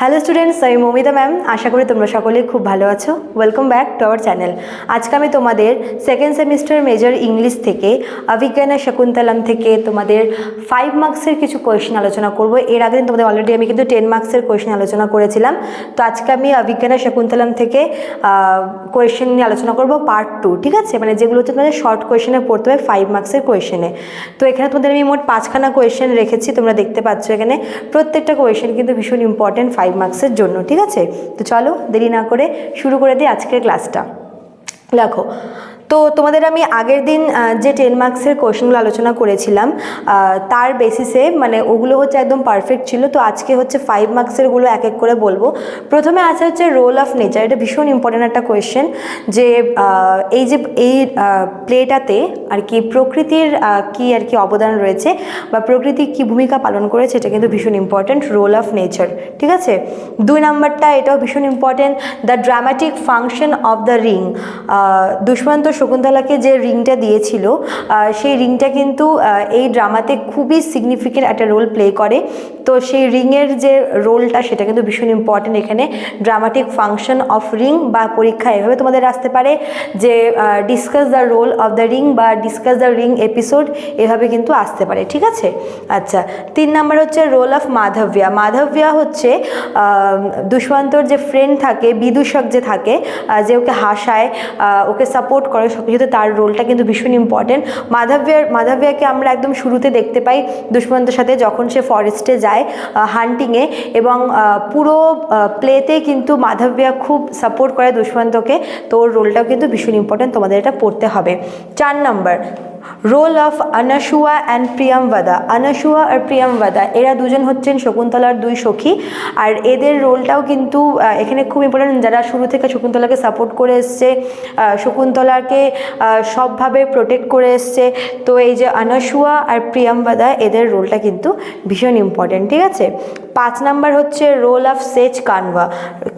Hello students আমি Momita ma'am আশা করি তোমরা সকলে খুব ভালো আছো। Welcome back to our channel আজকে আমি তোমাদের সেকেন্ড সেমিস্টার মেজর ইংলিশ থেকে অভিজ্ঞানা শকুন্তলাম থেকে তোমাদের ফাইভ মার্কসের কিছু কোয়েশ্চেন আলোচনা করব। এর আগে তোমাদের অলরেডি আমি কিন্তু টেন মার্কসের কোয়েশ্চেন আলোচনা করেছিলাম। তো আজকে আমি অভিজ্ঞানা শকুন্তলাম থেকে কোয়েশ্চেন নিয়ে আলোচনা করব পার্ট টু ঠিক আছে? মানে যেগুলো হচ্ছে তোমাদের শর্ট কোয়েশ্চেনে পড়তে হবে ফাইভ মার্কসের কোয়েশ্চেনে তো এখানে তোমাদের আমি মোট পাঁচখানা কোয়েশ্চেন রেখেছি, তোমরা দেখতে পাচ্ছ এখানে। প্রত্যেকটা কোয়েশ্চেন কিন্তু ভীষণ ইম্পর্টেন্ট ফাইভ মার্কসের জন্য, ঠিক আছে? তো চলো, দেরি না করে শুরু করে দিই আজকের ক্লাসটা দেখো, তো তোমাদের আমি আগের দিন যে টেন মার্কসের কোয়েশনগুলো আলোচনা করেছিলাম তার বেসিসে মানে ওগুলো হচ্ছে একদম পারফেক্ট ছিল। তো আজকে হচ্ছে ফাইভ মার্কসেরগুলো এক এক করে বলব। প্রথমে আছে হচ্ছে রোল অফ নেচার এটা ভীষণ ইম্পর্টেন্ট একটা কোয়েশ্চেন যে এই যে, এই প্লেটাতে আর কি প্রকৃতির কি আর কি অবদান রয়েছে বা প্রকৃতি কি ভূমিকা পালন করেছে, এটা কিন্তু ভীষণ ইম্পর্টেন্ট রোল অফ নেচার ঠিক আছে? দুই নাম্বারটা, এটাও ভীষণ important the dramatic function of the ring Dushmanta শকুন্তলাকে যে রিংটা দিয়েছিল সেই রিংটা কিন্তু এই ড্রামাতে খুবই সিগনিফিকেন্ট একটা রোল প্লে করে। তো সেই রিংয়ের যে রোলটা, সেটা কিন্তু ভীষণ ইম্পর্টেন্ট এখানে। ড্রামাটিক ফাংশন অফ রিং বা পরীক্ষা এভাবে তোমাদের আসতে পারে যে discuss the role of the ring বা ডিসকাস দ্য রিং এপিসোড এভাবে কিন্তু আসতে পারে, ঠিক আছে? আচ্ছা তিন নাম্বার হচ্ছে রোল অফ মাধব্যা। মাধব্যা হচ্ছে দুষ্মন্তর যে ফ্রেন্ড থাকে, বিদূষক যে থাকে যে ওকে হাসায় ওকে সাপোর্ট করে সব কিছুতে তার রোলটা কিন্তু ভীষণ ইম্পর্টেন্ট মাধব্যার, মাধব্যাকে আমরা একদম শুরুতে দেখতে পাই দুষ্মন্তর সাথে যখন সে ফরেস্টে যায় হান্টিংয়ে এবং পুরো প্লেতে কিন্তু মাধব্যা খুব সাপোর্ট করে দুষ্মন্তকে। তো ওর রোলটাও কিন্তু ভীষণ ইম্পর্টেন্ট তোমাদের এটা পড়তে হবে। চার নম্বর role of Anasuya and Priyambada Anasuya আর প্রিয়ামবাদা এরা দুজন হচ্ছেন শকুন্তলার দুই সখী। আর এদের রোলটাও কিন্তু এখানে খুব ইম্পর্টেন্ট যারা শুরু থেকে শকুন্তলাকে সাপোর্ট করে এসছে শকুন্তলাকে সবভাবে প্রোটেক্ট করে এসছে। তো এই যে আনাসুয়া আর প্রিয়ামবাদা এদের রোলটা কিন্তু ভীষণ ইম্পর্টেন্ট ঠিক আছে? পাঁচ নাম্বার হচ্ছে রোল অফ সেচ কানভা।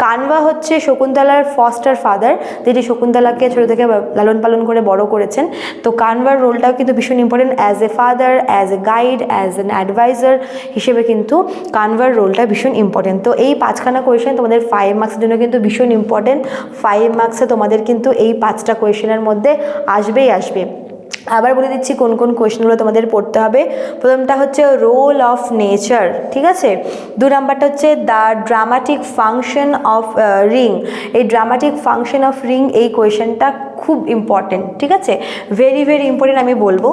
কানভা হচ্ছে শকুন্তলার ফস্টার ফাদার, যিনি শকুন্তলাকে ছোটো থেকে লালন পালন করে বড় করেছেন। তো কানভার রোলটাও কিন্তু ভীষণ important as a father as a guide as an adviser হিসেবে কিন্তু কানভার রোলটা ভীষণ ইম্পর্টেন্ট তো এই পাঁচখানা কোয়েশন তোমাদের ফাইভ মার্কসের জন্য কিন্তু ভীষণ ইম্পর্টেন্ট ফাইভ মার্কসে তোমাদের কিন্তু এই পাঁচটা কোয়েশনের মধ্যে আসবেই আসবে। আবার বলে দিচ্ছি কোন কোন কোয়েশনগুলো তোমাদের পড়তে হবে। প্রথমটা হচ্ছে রোল অফ নেচার ঠিক আছে? দু নাম্বারটা হচ্ছে the dramatic function of ring এই ড্রামাটিক ফাংশন অফ রিং এই কোয়েশনটা খুব ইম্পর্টেন্ট ঠিক আছে? ভেরি ভেরি ইম্পর্টেন্ট আমি বলব।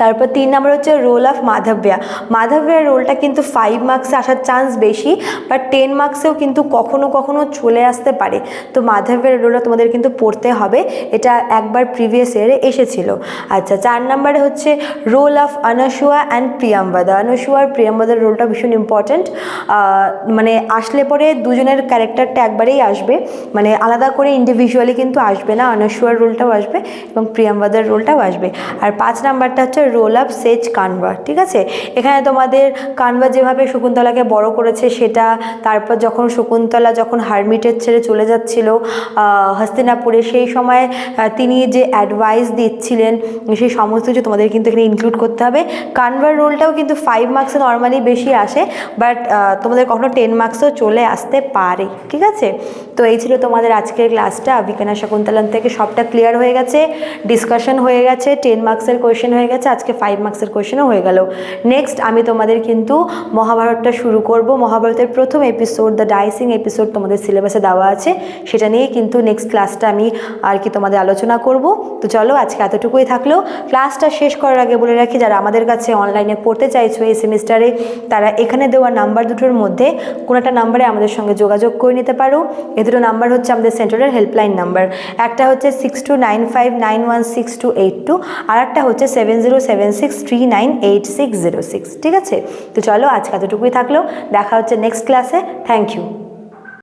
তারপর তিন নম্বর হচ্ছে রোল অফ মাধব্যা। মাধব্যার রোলটা কিন্তু ফাইভ মার্কসে আসার চান্স বেশি বাট টেন মার্কসেও কিন্তু কখনো কখনো চলে আসতে পারে। তো মাধব্যের রোলটা তোমাদের কিন্তু পড়তে হবে। এটা একবার প্রিভিয়াস ইয়ারে এসেছিল। আচ্ছা চার নম্বরে হচ্ছে role of Anasuya and Priyambada. আনসুয়া আর প্রিয়াম্বাদার রোলটা ভীষণ ইম্পর্ট্যান্ট মানে আসলে পরে দুজনের ক্যারেক্টারটা একবারেই আসবে। মানে আলাদা করে ইন্ডিভিজুয়ালি কিন্তু আসবে না। আনসুয়ার রোলটাও আসবে এবং প্রিয়াম্বাদার রোলটাও আসবে। আর পাঁচ নাম্বারটা হচ্ছে রোল অফ সেচ কানভা ঠিক আছে? এখানে তোমাদের কানভা যেভাবে শকুন্তলাকে বড় করেছে সেটা, তারপর যখন শকুন্তলা যখন হারমিটের ছেড়ে চলে যাচ্ছিল হস্তিনাপুরে, সেই সময় তিনি যে অ্যাডভাইস দিচ্ছিলেন, সেই সমস্ত কিছু তোমাদের কিন্তু এখানে ইনক্লুড করতে হবে। কানভার রোলটাও কিন্তু ফাইভ মার্কসে নর্মালি বেশি আসে বাট তোমাদের কখনো টেন মার্কসও চলে আসতে পারে, ঠিক আছে? তো এই ছিল তোমাদের আজকের ক্লাসটা বিজ্ঞানা শকুন্তলান থেকে সবটা ক্লিয়ার হয়ে গেছে ডিসকাশন হয়ে গেছে টেন মার্কসের কোয়েশ্চেন হয়ে গেছে। আজকে ফাইভ মার্কসের কোয়েশ্চেনও হয়ে গেল। নেক্সট আমি তোমাদের কিন্তু মহাভারতটা শুরু করব। মহাভারতের প্রথম এপিসোড দ্য ডাইসিং এপিসোড তোমাদের সিলেবাসে দেওয়া আছে। সেটা নিয়ে কিন্তু নেক্সট ক্লাসটা আমি আর কি তোমাদের আলোচনা করব। তো চলো, আজকে এতটুকুই থাকল। ক্লাসটা শেষ করার আগে বলে রাখি, যারা আমাদের কাছে অনলাইনে পড়তে চাইছো এই সেমিস্টারে তারা এখানে দেওয়া নাম্বার দুটোর মধ্যে কোনো একটা নাম্বারে আমাদের সঙ্গে যোগাযোগ করে নিতে পারো। এ দুটো নাম্বার হচ্ছে আমাদের সেন্টারের হেল্পলাইন নাম্বার একটা হচ্ছে six two nine five nine one six two eight two আর একটা হচ্ছে seven zero seven six three nine eight six zero six ঠিক আছে? তো চলো আজকে এতটুকুই থাকল। দেখা হচ্ছে নেক্সট ক্লাসে থ্যাংক ইউ